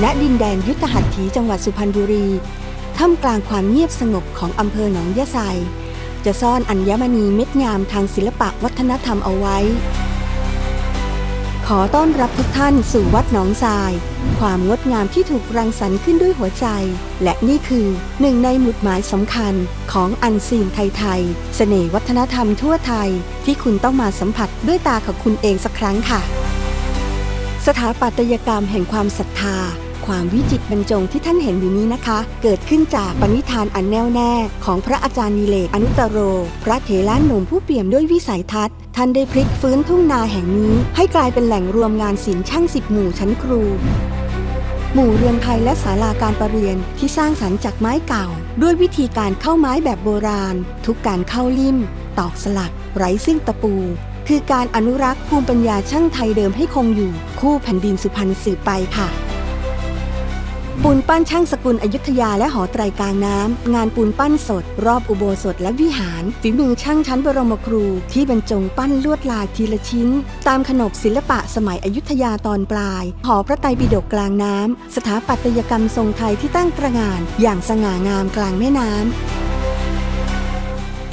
ณดินแดนยุทธหัตถีจังหวัดสุพรรณบุรีท่ามกลางความเงียบสงบของอำเภอหนองยะไซ จะซ่อนอัญมณีเม็ดงามทางศิลปะวัฒนธรรมเอาไว้ ขอต้อนรับทุกท่านสู่วัดหนองทราย ความงดงามที่ถูกรังสรรค์ขึ้นด้วยหัวใจ และนี่คือหนึ่งในหมุดหมายสำคัญของอันซีนไทยไทยเสน่ห์วัฒนธรรมทั่วไทย ที่คุณต้องมาสัมผัสด้วยตาของคุณเองสักครั้งค่ะ สถาปัตยกรรมแห่งความศรัทธา ความวิจิตบรรจงที่ท่านเห็นอยู่นี้นะคะ เกิดขึ้นจากปณิธานอันแน่วแน่ของพระอาจารย์นิเลกอนุตตโร พระเถระหนุ่มผู้เปี่ยมด้วยวิสัยทัศน์ท่านได้พลิกฟื้นทุ่งนาแห่งนี้ ให้กลายเป็นแหล่งรวมงานศิลป์ช่างสิบหมู่ชั้นครูหมู่เรือนไทยและศาลาการประเรียนที่สร้างสรรค์จากไม้เก่า ด้วยวิธีการเข้าไม้แบบโบราณ ทุกการเข้าลิ่ม ตอกสลัก ไร้ซึ่งตะปู คือการอนุรักษ์ภูมิปัญญาช่างไทยเดิมให้คงอยู่ คู่แผ่นดินสุพรรณสืบไปค่ะ ปูนปั้นช่างสกุลอยุธยาและหอไตรกลางน้ำ งานปูนปั้นสด รอบอุโบสถและวิหารฝีมือช่างชั้นบรมครู ที่บรรจงปั้นลวดลายทีละชิ้น ตามขนบศิลปะสมัยอยุธยาตอนปลาย หอพระไตรปิฎกกลางน้ำ สถาปัตยกรรมทรงไทยที่ตั้งตระหง่านอย่างสง่างามกลางแม่น้ำ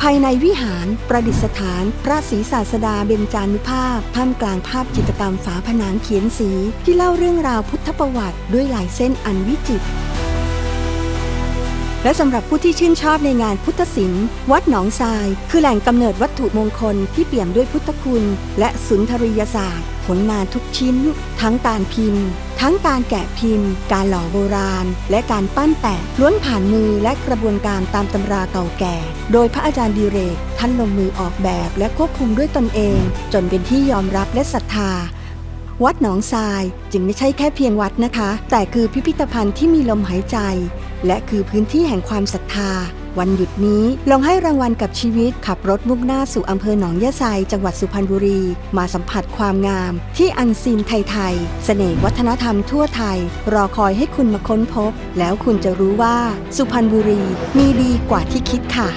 ภายในวิหารประดิษฐานพระศรีศาสดาเบญจานุภาพท่ามกลางภาพจิตรกรรมฝาผนังเขียนสี ที่เล่าเรื่องราวพุทธประวัติด้วยลายเส้นอันวิจิตร และสำหรับผู้ที่ชื่นชอบในงานพุทธศิลป์วัดหนองทราย คือแหล่งกำเนิดวัตถุมงคลที่เปี่ยมด้วยพุทธคุณ และสุนทรียศาสตร์ ผลงานทุกชิ้น ทั้งการพิมพ์ ทั้งการแกะพิมพ์ การหล่อโบราณ และการปั้นแปะล้วนผ่านมือและกระบวนการตามตำราเก่าแก่ โดยพระอาจารย์ดีเรก ท่านลงมือออกแบบและควบคุมด้วยตนเอง จนเป็นที่ยอมรับและศรัทธาวัดหนองทรายจึงไม่ใช่แค่เพียงวัดนะคะ แต่คือพิพิธภัณฑ์ที่มีลมหายใจ และคือพื้นที่แห่งความศรัทธา วันหยุดนี้ลองให้รางวัลกับชีวิตขับรถมุ่งหน้าสู่อำเภอหนองยะไซจังหวัดสุพรรณบุรี มาสัมผัสความงาม ที่อันซีนไทยๆเสน่ห์วัฒนธรรมทั่วไทย รอคอยให้คุณมาค้นพบ แล้วคุณจะรู้ว่า สุพรรณบุรีมีดีกว่าที่คิดค่ะ